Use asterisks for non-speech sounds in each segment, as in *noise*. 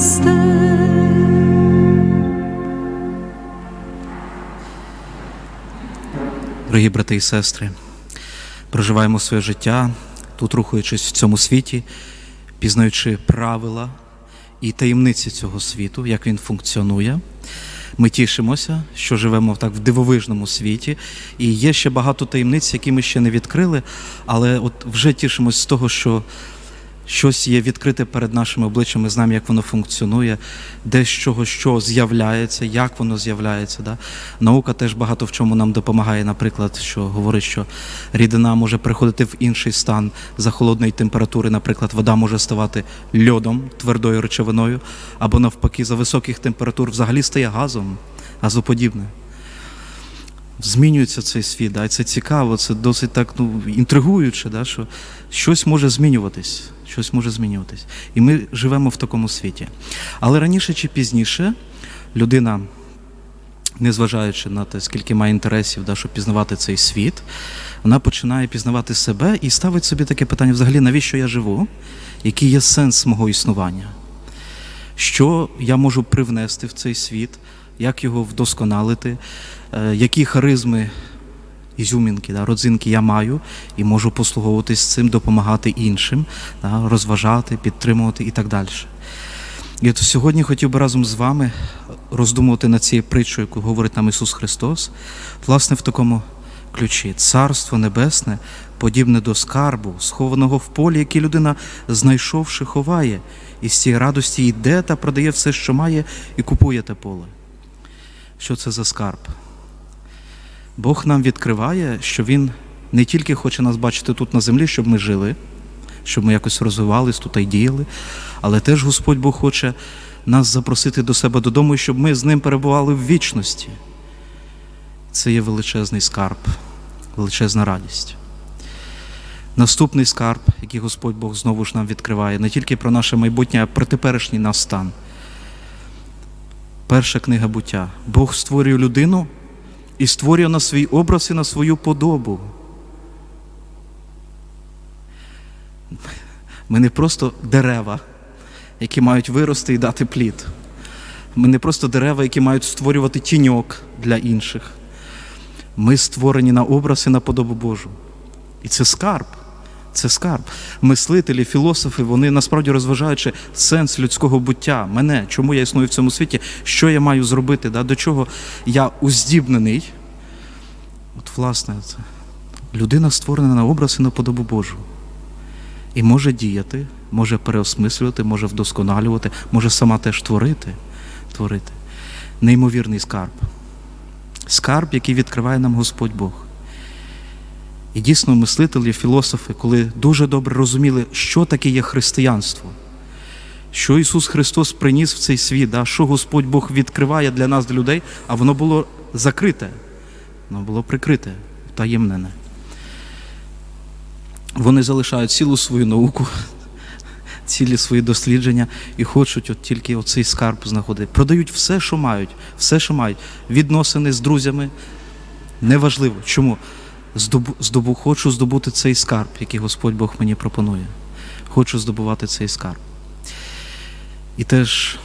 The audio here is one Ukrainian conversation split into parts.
Христе. Дорогі брати і сестри, проживаємо своє життя, тут рухаючись в цьому світі, пізнаючи правила і таємниці цього світу, як він функціонує. Ми тішимося, що живемо так в дивовижному світі, і є ще багато таємниць, які ми ще не відкрили, але от вже тішимося з того, що щось є відкрите перед нашими обличчями, ми знаємо, як воно функціонує, де з чого що з'являється, як воно з'являється. Да? Наука теж багато в чому нам допомагає, наприклад, що говорить, що рідина може приходити в інший стан за холодної температури, наприклад, вода може ставати льодом, твердою речовиною, або навпаки, за високих температур взагалі стає газом, газоподібне. Змінюється цей світ, да? і це цікаво, це досить так ну, інтригуюче, да? що щось може змінюватись, щось може змінюватись. І ми живемо в такому світі. Але раніше чи пізніше людина, незважаючи на те, скільки має інтересів, да, щоб пізнавати цей світ, вона починає пізнавати себе і ставить собі таке питання: взагалі, навіщо я живу? Який є сенс мого існування? Що я можу привнести в цей світ, як його вдосконалити, е, які харизми, ізюмінки, да, родзинки я маю і можу послуговуватись цим, допомагати іншим, да, розважати, підтримувати і так далі. І от сьогодні хотів би разом з вами роздумувати над цією притчою, яку говорить нам Ісус Христос, власне, в такому ключі. Царство Небесне подібне до скарбу, схованого в полі, який людина, знайшовши, ховає, і з цієї радості йде та продає все, що має, і купує те поле. Що це за скарб? Бог нам відкриває, що Він не тільки хоче нас бачити тут на землі, щоб ми жили, щоб ми якось розвивались тут і діяли, але теж Господь Бог хоче нас запросити до себе додому, щоб ми з ним перебували в вічності. Це є величезний скарб, величезна радість. Наступний скарб, який Господь Бог знову ж нам відкриває, не тільки про наше майбутнє, а про теперішній наш стан. Перша книга буття. Бог створює людину і створює на свій образ і на свою подобу. Ми не просто дерева, які мають вирости і дати плід. Ми не просто дерева, які мають створювати тіньок для інших. Ми створені на образ і на подобу Божу. І це скарб. Це скарб. Мислителі, філософи, вони насправді розважаючи сенс людського буття, мене, чому я існую в цьому світі, що я маю зробити, да, до чого я уздібнений. От, власне, це людина створена на образ і на подобу Божу. І може діяти, може переосмислювати, може вдосконалювати, може сама теж творити. творити. Неймовірний скарб. Скарб, який відкриває нам Господь Бог. І дійсно мислителі, філософи, коли дуже добре розуміли, що таке є християнство, що Ісус Христос приніс в цей світ, да, що Господь Бог відкриває для нас, для людей, а воно було закрите, воно було прикрите, таємнене. Вони залишають цілу свою науку, *laughs* цілі свої дослідження і хочуть от тільки оцей скарб знаходити. Продають все, що мають, все, що мають. Відносини з друзями неважливо. Чому? Здобу, здобу, хочу здобути цей скарб, який Господь Бог мені пропонує. Хочу здобувати цей скарб. І теж,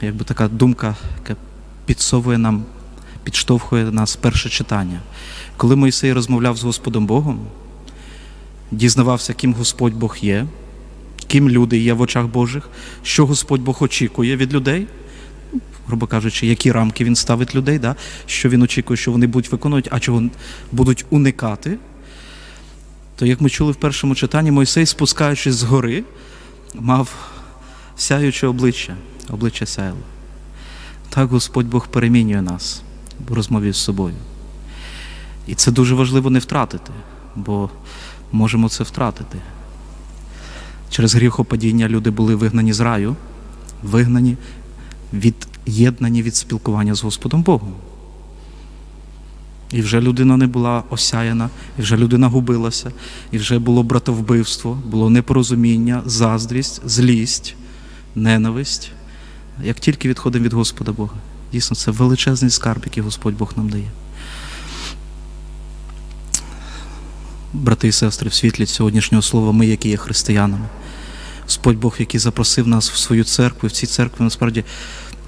якби така думка, яка підсовує нам, підштовхує нас перше читання. Коли Мойсей розмовляв з Господом Богом, дізнавався, ким Господь Бог є, ким люди є в очах Божих, що Господь Бог очікує від людей, грубо кажучи, які рамки він ставить людей, да? що він очікує, що вони будуть виконувати, а чого будуть уникати. То, як ми чули в першому читанні, Мойсей, спускаючись з гори, мав сяюче обличчя, обличчя сяяло. Так Господь Бог перемінює нас в розмові з собою. І це дуже важливо не втратити, бо можемо це втратити. Через гріхопадіння люди були вигнані з раю, вигнані, від'єднані від спілкування з Господом Богом. І вже людина не була осяяна, і вже людина губилася, і вже було братовбивство, було непорозуміння, заздрість, злість, ненависть. Як тільки відходимо від Господа Бога. Дійсно, це величезний скарб, який Господь Бог нам дає. Брати і сестри, в світлі сьогоднішнього слова, ми, які є християнами, Господь Бог, який запросив нас в свою церкву, і в цій церкві насправді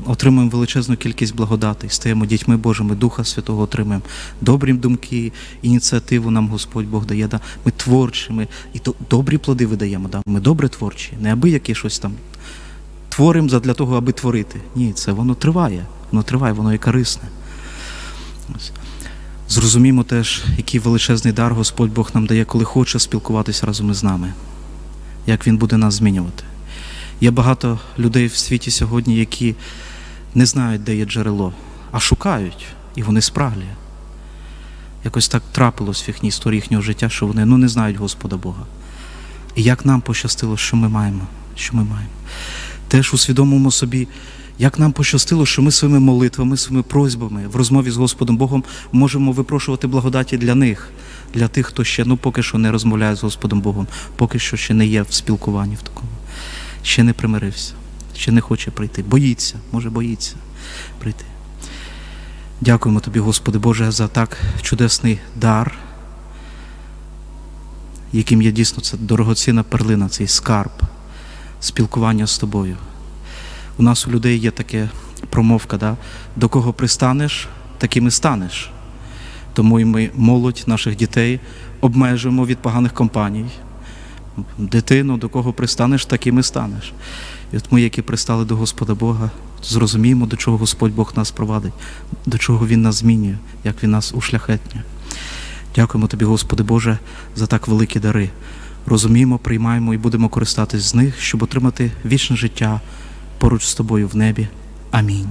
отримуємо величезну кількість благодатей, стаємо дітьми Божими, Духа Святого отримуємо. Добрі думки, ініціативу нам Господь Бог дає. Да? Ми творчі, ми і добрі плоди видаємо. Да? Ми добре творчі, не аби яке щось там творимо для того, аби творити. Ні, це воно триває. Воно триває, воно є корисне. Ось. Зрозумімо теж, який величезний дар Господь Бог нам дає, коли хоче спілкуватися разом із нами, як Він буде нас змінювати. Є багато людей в світі сьогодні, які не знають, де є джерело, а шукають, і вони спраглі. Якось так трапилось в їхній історії їхнього життя, що вони ну, не знають Господа Бога. І як нам пощастило, що ми маємо, що ми маємо. Теж усвідомимо собі, як нам пощастило, що ми своїми молитвами, своїми просьбами в розмові з Господом Богом можемо випрошувати благодаті для них, для тих, хто ще ну, поки що не розмовляє з Господом Богом, поки що ще не є в спілкуванні в такому, ще не примирився, ще не хоче прийти. Боїться, може боїться прийти. Дякуємо тобі, Господи Боже, за так чудесний дар, яким є дійсно це дорогоцінна перлина, цей скарб, спілкування з тобою. У нас у людей є таке промовка, да? до кого пристанеш, таким і станеш. Тому і ми молодь наших дітей обмежуємо від поганих компаній. Дитину, до кого пристанеш, таким і станеш. І от ми, які пристали до Господа Бога, зрозуміємо, до чого Господь Бог нас провадить, до чого Він нас змінює, як Він нас ушляхетнює. Дякуємо тобі, Господи Боже, за так великі дари. Розуміємо, приймаємо і будемо користатись з них, щоб отримати вічне життя поруч з тобою в небі. Амінь.